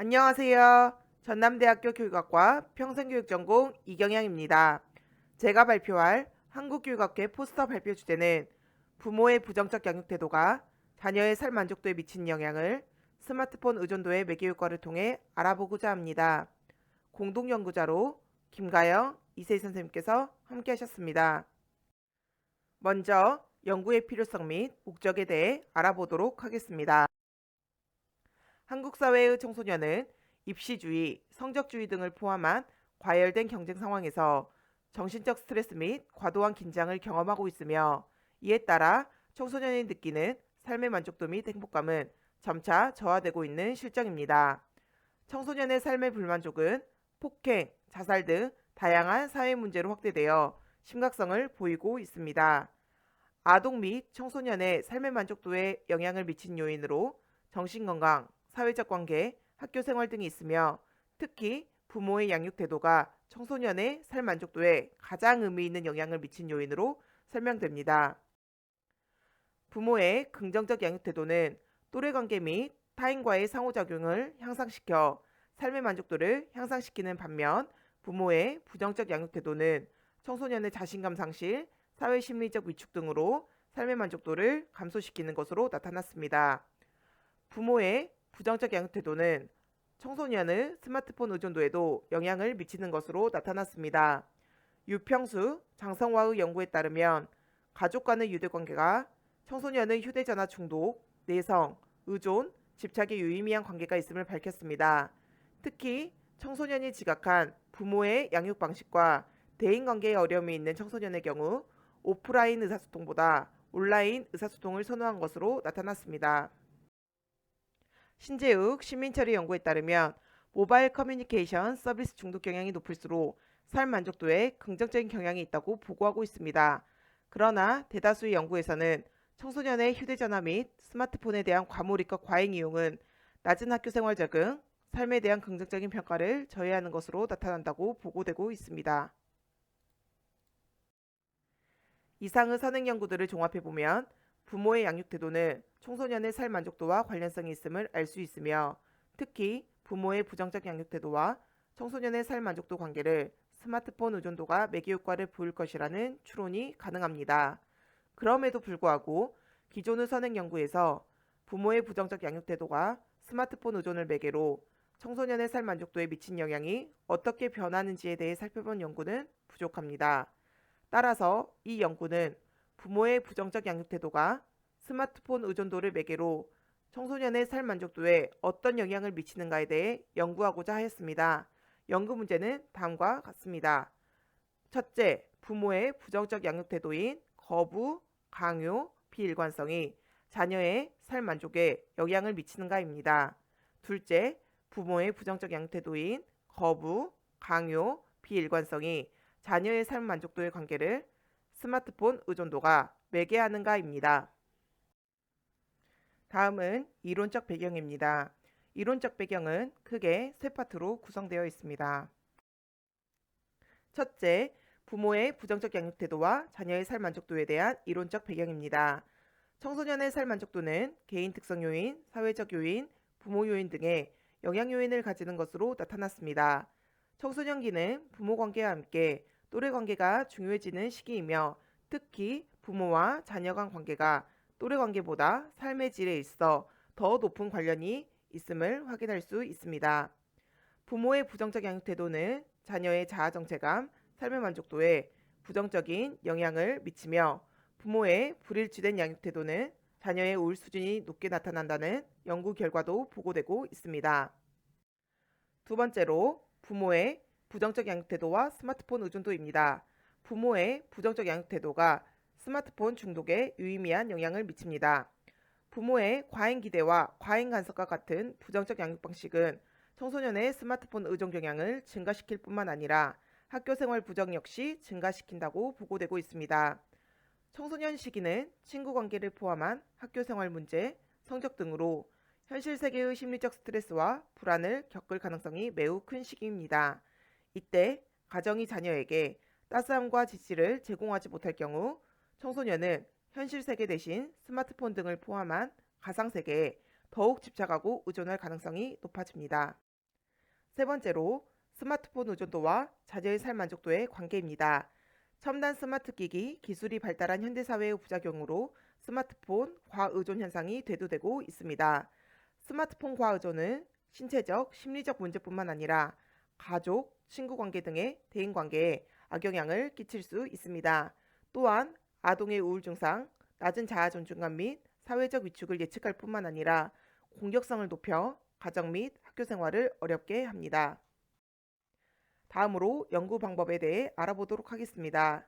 안녕하세요. 전남대학교 교육학과 평생교육전공 이경양입니다. 제가 발표할 한국교육학회 포스터 발표 주제는 부모의 부정적 양육 태도가 자녀의 살 만족도에 미치는 영향을 스마트폰 의존도의 매개 효과를 통해 알아보고자 합니다. 공동 연구자로 김가영, 이세희 선생님께서 함께 하셨습니다. 먼저 연구의 필요성 및 목적에 대해 알아보도록 하겠습니다. 한국 사회의 청소년은 입시주의, 성적주의 등을 포함한 과열된 경쟁 상황에서 정신적 스트레스 및 과도한 긴장을 경험하고 있으며 이에 따라 청소년이 느끼는 삶의 만족도 및 행복감은 점차 저하되고 있는 실정입니다. 청소년의 삶의 불만족은 폭행, 자살 등 다양한 사회 문제로 확대되어 심각성을 보이고 있습니다. 아동 및 청소년의 삶의 만족도에 영향을 미친 요인으로 정신건강, 사회적 관계, 학교 생활 등이 있으며 특히 부모의 양육 태도가 청소년의 삶 만족도에 가장 의미 있는 영향을 미친 요인으로 설명됩니다. 부모의 긍정적 양육 태도는 또래 관계 및 타인과의 상호작용을 향상시켜 삶의 만족도를 향상시키는 반면 부모의 부정적 양육 태도는 청소년의 자신감 상실, 사회 심리적 위축 등으로 삶의 만족도를 감소시키는 것으로 나타났습니다. 부모의 부정적 양육 태도는 청소년의 스마트폰 의존도에도 영향을 미치는 것으로 나타났습니다. 유평수, 장성화의 연구에 따르면 가족 간의 유대 관계가 청소년의 휴대전화 중독, 내성, 의존, 집착에 유의미한 관계가 있음을 밝혔습니다. 특히 청소년이 지각한 부모의 양육 방식과 대인관계에 어려움이 있는 청소년의 경우 오프라인 의사소통보다 온라인 의사소통을 선호한 것으로 나타났습니다. 신재욱 시민처리 연구에 따르면 모바일 커뮤니케이션 서비스 중독 경향이 높을수록 삶 만족도에 긍정적인 경향이 있다고 보고하고 있습니다. 그러나 대다수의 연구에서는 청소년의 휴대전화 및 스마트폰에 대한 과몰입과 과잉 이용은 낮은 학교 생활 적응, 삶에 대한 긍정적인 평가를 저해하는 것으로 나타난다고 보고되고 있습니다. 이상의 선행 연구들을 종합해 보면 부모의 양육 태도는 청소년의 삶 만족도와 관련성이 있음을 알 수 있으며 특히 부모의 부정적 양육 태도와 청소년의 삶 만족도 관계를 스마트폰 의존도가 매개 효과를 보일 것이라는 추론이 가능합니다. 그럼에도 불구하고 기존의 선행 연구에서 부모의 부정적 양육 태도가 스마트폰 의존을 매개로 청소년의 삶 만족도에 미친 영향이 어떻게 변하는지에 대해 살펴본 연구는 부족합니다. 따라서 이 연구는 부모의 부정적 양육 태도가 스마트폰 의존도를 매개로 청소년의 삶 만족도에 어떤 영향을 미치는가에 대해 연구하고자 하였습니다. 연구 문제는 다음과 같습니다. 첫째, 부모의 부정적 양육 태도인 거부, 강요, 비일관성이 자녀의 삶 만족에 영향을 미치는가입니다. 둘째, 부모의 부정적 양육 태도인 거부, 강요, 비일관성이 자녀의 삶 만족도의 관계를 스마트폰 의존도가 매개하는가입니다. 다음은 이론적 배경입니다. 이론적 배경은 크게 세 파트로 구성되어 있습니다. 첫째, 부모의 부정적 양육 태도와 자녀의 살 만족도에 대한 이론적 배경입니다. 청소년의 살 만족도는 개인 특성 요인, 사회적 요인, 부모 요인 등의 영향 요인을 가지는 것으로 나타났습니다. 청소년기는 부모 관계와 함께 또래 관계가 중요해지는 시기이며 특히 부모와 자녀 간 관계가 또래 관계보다 삶의 질에 있어 더 높은 관련이 있음을 확인할 수 있습니다. 부모의 부정적 양육 태도는 자녀의 자아 정체감, 삶의 만족도에 부정적인 영향을 미치며 부모의 불일치된 양육 태도는 자녀의 우울 수준이 높게 나타난다는 연구 결과도 보고되고 있습니다. 두 번째로 부모의 부정적 양육 태도와 스마트폰 의존도입니다. 부모의 부정적 양육 태도가 스마트폰 중독에 유의미한 영향을 미칩니다. 부모의 과잉 기대와 과잉 간섭과 같은 부정적 양육 방식은 청소년의 스마트폰 의존 경향을 증가시킬 뿐만 아니라 학교 생활 부정 역시 증가시킨다고 보고되고 있습니다. 청소년 시기는 친구 관계를 포함한 학교 생활 문제, 성적 등으로 현실 세계의 심리적 스트레스와 불안을 겪을 가능성이 매우 큰 시기입니다. 이때 가정이 자녀에게 따스함과 지지를 제공하지 못할 경우 청소년은 현실 세계 대신 스마트폰 등을 포함한 가상 세계에 더욱 집착하고 의존할 가능성이 높아집니다. 세 번째로 스마트폰 의존도와 자녀의 삶 만족도의 관계입니다. 첨단 스마트 기기 기술이 발달한 현대 사회의 부작용으로 스마트폰 과의존 현상이 대두되고 있습니다. 스마트폰 과의존은 신체적, 심리적 문제뿐만 아니라 가족, 친구 관계 등의 대인 관계에 악영향을 끼칠 수 있습니다. 또한 아동의 우울 증상, 낮은 자아 존중감 및 사회적 위축을 예측할 뿐만 아니라 공격성을 높여 가정 및 학교 생활을 어렵게 합니다. 다음으로 연구 방법에 대해 알아보도록 하겠습니다.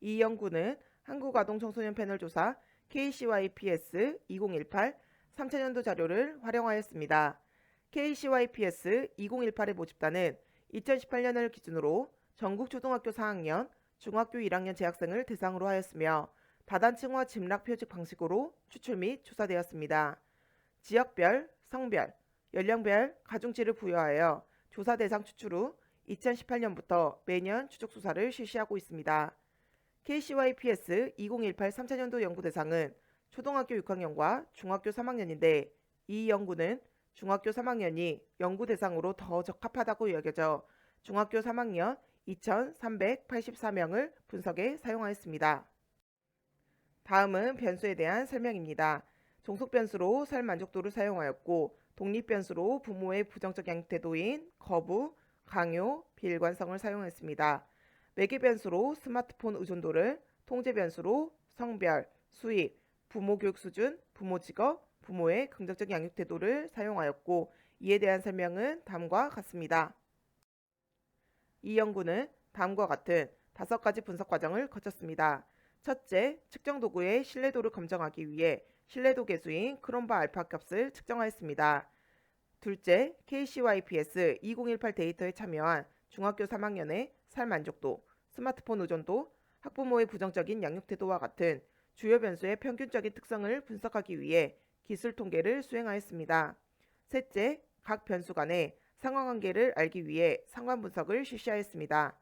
이 연구는 한국아동청소년 패널 조사 KCYPS 2018 3차년도 자료를 활용하였습니다. KCYPS 2018의 모집단은 2018년을 기준으로 전국 초등학교 4학년, 중학교 1학년 재학생을 대상으로 하였으며 다단층화 짐락 표적 방식으로 추출 및 조사되었습니다. 지역별, 성별, 연령별 가중치를 부여하여 조사 대상 추출 후 2018년부터 매년 추적 수사를 실시하고 있습니다. KCYPS 2018 3차년도 연구 대상은 초등학교 6학년과 중학교 3학년인데 이 연구는 중학교 3학년이 연구 대상으로 더 적합하다고 여겨져 중학교 3학년 2,384명을 분석에 사용하였습니다. 다음은 변수에 대한 설명입니다. 종속 변수로 살 만족도를 사용하였고 독립 변수로 부모의 부정적 양육 태도인 거부, 강요, 비일관성을 사용했습니다. 매개 변수로 스마트폰 의존도를, 통제 변수로 성별, 수입, 부모 교육 수준, 부모 직업, 부모의 긍정적 양육 태도를 사용하였고 이에 대한 설명은 다음과 같습니다. 이 연구는 다음과 같은 다섯 가지 분석 과정을 거쳤습니다. 첫째, 측정 도구의 신뢰도를 검증하기 위해 신뢰도 계수인 크롬바 알파 값을 측정하였습니다. 둘째, KCYPS 2018 데이터에 참여한 중학교 3학년의 살 만족도, 스마트폰 의존도, 학부모의 부정적인 양육 태도와 같은 주요 변수의 평균적인 특성을 분석하기 위해 기술 통계를 수행하였습니다. 셋째, 각 변수 간의 상관관계를 알기 위해 상관 분석을 실시하였습니다.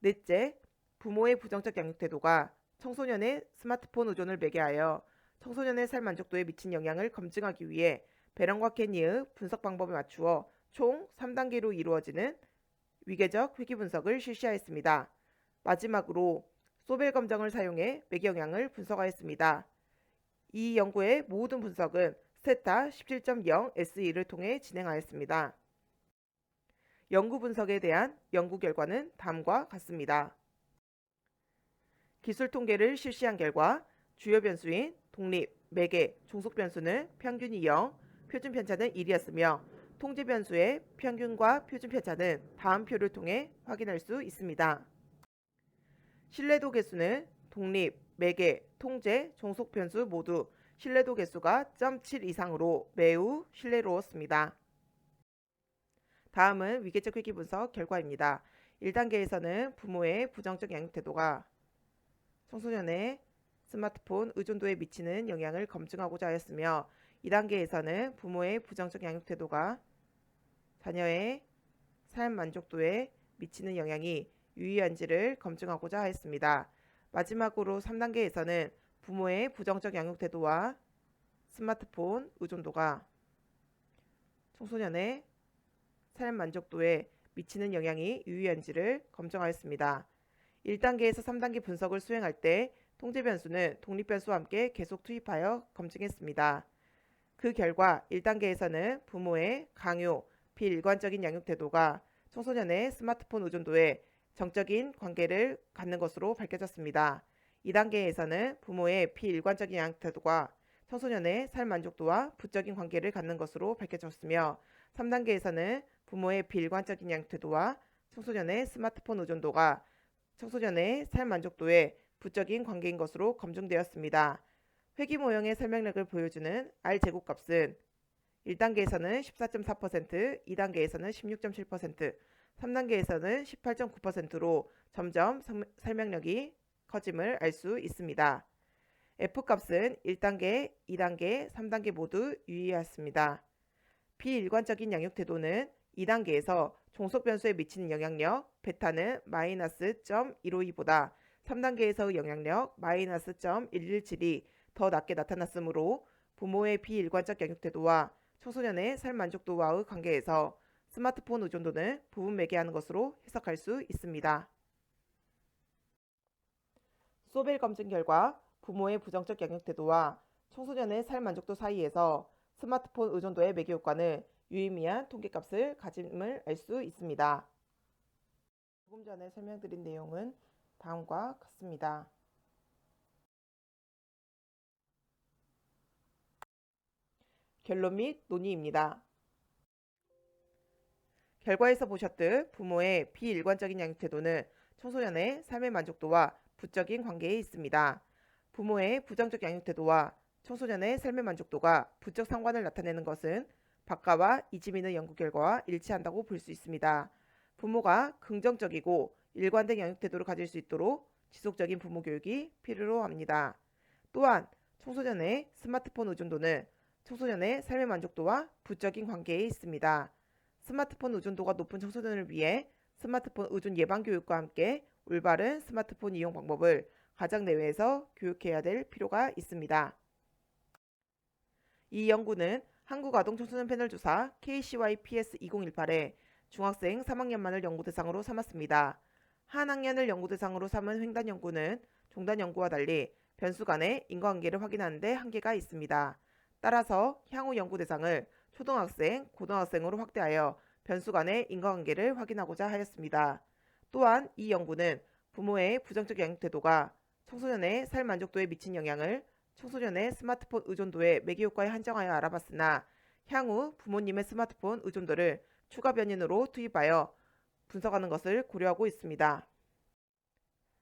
넷째, 부모의 부정적 양육 태도가 청소년의 스마트폰 의존을 매개하여 청소년의 살 만족도에 미친 영향을 검증하기 위해 배런과 케니의 분석 방법에 맞추어 총 3단계로 이루어지는 위계적 회귀 분석을 실시하였습니다. 마지막으로 소벨 검정을 사용해 매경향을 분석하였습니다. 이 연구의 모든 분석은 스테타 17.0 SE를 통해 진행하였습니다. 연구 분석에 대한 연구 결과는 다음과 같습니다. 기술 통계를 실시한 결과 주요 변수인 독립, 매개, 종속 변수는 평균이 0, 표준 편차는 1이었으며 통제 변수의 평균과 표준 편차는 다음 표를 통해 확인할 수 있습니다. 신뢰도 개수는 독립, 매개, 통제, 종속 변수 모두 신뢰도 개수가 0.7 이상으로 매우 신뢰로웠습니다. 다음은 위계적 회귀 분석 결과입니다. 1단계에서는 부모의 부정적 양육 태도가 청소년의 스마트폰 의존도에 미치는 영향을 검증하고자 하였으며 2단계에서는 부모의 부정적 양육 태도가 자녀의 삶 만족도에 미치는 영향이 유의한지를 검증하고자 하였습니다. 마지막으로 3단계에서는 부모의 부정적 양육 태도와 스마트폰 의존도가 청소년의 삶 만족도에 미치는 영향이 유의한지를 검증하였습니다. 1단계에서 3단계 분석을 수행할 때 통제 변수는 독립 변수와 함께 계속 투입하여 검증했습니다. 그 결과 1단계에서는 부모의 강요, 비일관적인 양육 태도가 청소년의 스마트폰 의존도에 정적인 관계를 갖는 것으로 밝혀졌습니다. 2단계에서는 부모의 비일관적인 양육 태도가 청소년의 삶 만족도와 부적인 관계를 갖는 것으로 밝혀졌으며 3단계에서는 부모의 비일관적인 양육 태도와 청소년의 스마트폰 의존도가 청소년의 삶 만족도에 부적인 관계인 것으로 검증되었습니다. 회귀 모형의 설명력을 보여주는 R 제곱값은 1단계에서는 14.4%, 2단계에서는 16.7%, 3단계에서는 18.9%로 점점 설명력이 커짐을 알 수 있습니다. F값은 1단계, 2단계, 3단계 모두 유의하였습니다. 비일관적인 양육 태도는 2단계에서 종속 변수에 미치는 영향력 베타는 마이너스 0.152보다 3단계에서의 영향력 마이너스 0.117이 더 낮게 나타났으므로 부모의 비일관적 양육 태도와 청소년의 삶 만족도와의 관계에서 스마트폰 의존도는 부분 매개하는 것으로 해석할 수 있습니다. 소벨 검증 결과 부모의 부정적 양육 태도와 청소년의 삶 만족도 사이에서 스마트폰 의존도의 매개 효과는 유의미한 통계값을 가짐을 알 수 있습니다. 조금 전에 설명드린 내용은 다음과 같습니다. 결론 및 논의입니다. 결과에서 보셨듯 부모의 비일관적인 양육 태도는 청소년의 삶의 만족도와 부적인 관계에 있습니다. 부모의 부정적 양육 태도와 청소년의 삶의 만족도가 부적 상관을 나타내는 것은 박가와 이지민의 연구 결과와 일치한다고 볼 수 있습니다. 부모가 긍정적이고 일관된 양육 태도를 가질 수 있도록 지속적인 부모 교육이 필요로 합니다. 또한 청소년의 스마트폰 의존도는 청소년의 삶의 만족도와 부적인 관계에 있습니다. 스마트폰 의존도가 높은 청소년을 위해 스마트폰 의존 예방 교육과 함께 올바른 스마트폰 이용 방법을 가정 내외에서 교육해야 될 필요가 있습니다. 이 연구는 한국아동청소년 패널 조사 KCYPS 2018에 중학생 3학년만을 연구 대상으로 삼았습니다. 한 학년을 연구 대상으로 삼은 횡단 연구는 종단 연구와 달리 변수 간의 인과관계를 확인하는 데 한계가 있습니다. 따라서 향후 연구 대상을 초등학생, 고등학생으로 확대하여 변수 간의 인과관계를 확인하고자 하였습니다. 또한 이 연구는 부모의 부정적 양육 태도가 청소년의 삶 만족도에 미친 영향을 청소년의 스마트폰 의존도의 매개 효과에 한정하여 알아봤으나 향후 부모님의 스마트폰 의존도를 추가 변인으로 투입하여 분석하는 것을 고려하고 있습니다.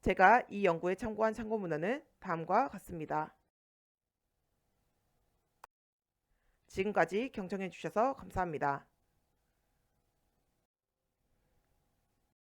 제가 이 연구에 참고한 참고 문헌은 다음과 같습니다. 지금까지 경청해 주셔서 감사합니다.